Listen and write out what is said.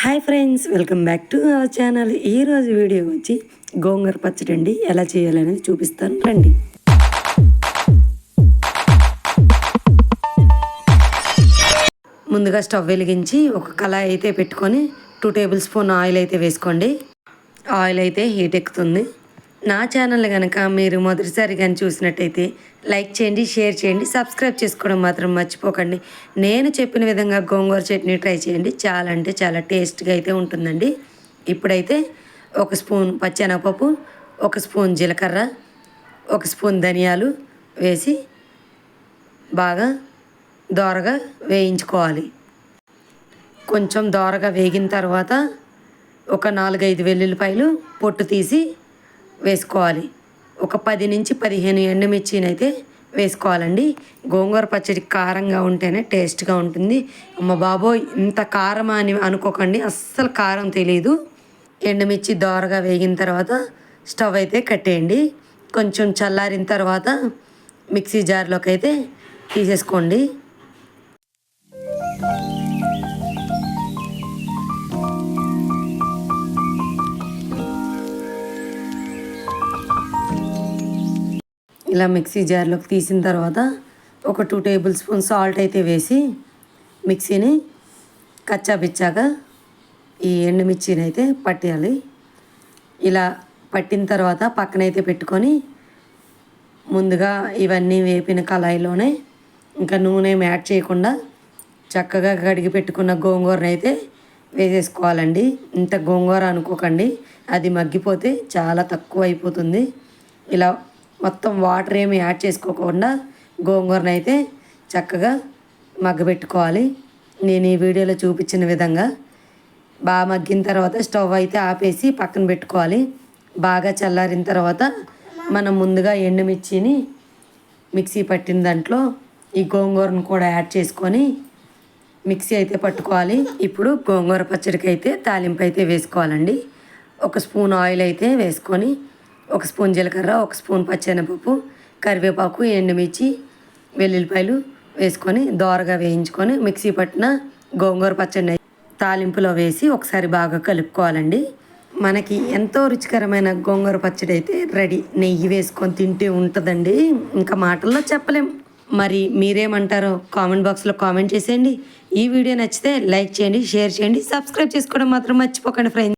Hi friends welcome back to our channel. ఈరోజు video వచ్చి గోంగూర పచ్చడి అండి. ఎలా చేయాలనేది చూపిస్తాను. రండి. ముందుగా స్టవ్ వెలిగించి ఒక కళాయి అయితే పెట్టుకొని టూ టేబుల్ స్పూన్ ఆయిల్ అయితే వేసుకోండి. ఆయిల్ అయితే హీట్ ఎక్కుతుంది. నా ఛానల్ కనుక మీరు మొదటిసారి కానీ చూసినట్టయితే లైక్ చేయండి షేర్ చేయండి సబ్స్క్రైబ్ చేసుకోవడం మాత్రం మర్చిపోకండి. నేను చెప్పిన విధంగా గోంగూర చట్నీ ట్రై చేయండి. చాలా అంటే చాలా టేస్ట్గా అయితే ఉంటుందండి. ఇప్పుడైతే ఒక స్పూన్ పచ్చెనగపప్పు ఒక స్పూన్ జీలకర్ర ఒక స్పూన్ ధనియాలు వేసి బాగా దోరగా వేయించుకోవాలి. కొంచెం దోరగా వేగిన తర్వాత ఒక నాలుగైదు వెల్లుల్లిపాయలు పొట్టు తీసి వేసుకోవాలి. ఒక పది నుంచి పదిహేను ఎండుమిర్చిని అయితే వేసుకోవాలండి. గోంగూర పచ్చడి కారంగా ఉంటేనే టేస్ట్గా ఉంటుంది. అమ్మ బాబోయ్ ఇంత కారం అని అనుకోకండి. అస్సలు కారం తెలియదు ఎండుమిర్చి దోరగా వేగిన తర్వాత స్టవ్ అయితే కట్టేయండి. కొంచెం చల్లారిన తర్వాత మిక్సీ జార్లోకి అయితే తీసేసుకోండి. ఇలా మిక్సీ జార్లోకి తీసిన తర్వాత ఒక టూ టేబుల్ స్పూన్ సాల్ట్ అయితే వేసి మిక్సీని కచ్చా ఈ ఎండుమిర్చిని అయితే పట్టేయాలి. ఇలా పట్టిన తర్వాత పక్కనైతే పెట్టుకొని ముందుగా ఇవన్నీ వేపిన కళాయిలోనే ఇంకా నూనె యాడ్ చేయకుండా చక్కగా కడిగి పెట్టుకున్న గోంగూరను అయితే వేసేసుకోవాలండి. ఇంత గోంగూర అనుకోకండి అది మగ్గిపోతే చాలా తక్కువ అయిపోతుంది. ఇలా మొత్తం వాటర్ ఏమి యాడ్ చేసుకోకుండా గోంగూరను అయితే చక్కగా మగ్గబెట్టుకోవాలి నేను ఈ వీడియోలో చూపించిన విధంగా బాగా మగ్గిన తర్వాత స్టవ్ అయితే ఆపేసి పక్కన పెట్టుకోవాలి. బాగా చల్లారిన తర్వాత మనం ముందుగా ఎండుమిర్చిని మిక్సీ పట్టిన దాంట్లో ఈ గోంగూరను కూడా యాడ్ చేసుకొని మిక్సీ అయితే పట్టుకోవాలి. ఇప్పుడు గోంగూర పచ్చడికి అయితే తాలింపు అయితే వేసుకోవాలండి. ఒక స్పూన్ ఆయిల్ అయితే వేసుకొని ఒక స్పూన్ జీలకర్ర ఒక స్పూన్ పచ్చెనపప్పు కరివేపాకు ఎండుమిర్చి వెల్లుల్లిపాయలు వేసుకొని దోరగా వేయించుకొని మిక్సీ పట్టిన గోంగూర పచ్చడి తాలింపులో వేసి ఒకసారి బాగా కలుపుకోవాలండి. మనకి ఎంతో రుచికరమైన గోంగూర పచ్చడి అయితే రెడీ. నెయ్యి వేసుకొని తింటే ఉంటుందండి. ఇంకా మాటల్లో చెప్పలేం. మరి మీరేమంటారో కామెంట్ బాక్స్లో కామెంట్ చేసేయండి. ఈ వీడియో నచ్చితే లైక్ చేయండి షేర్ చేయండి సబ్స్క్రైబ్ చేసుకోవడం మాత్రం మర్చిపోకండి ఫ్రెండ్స్.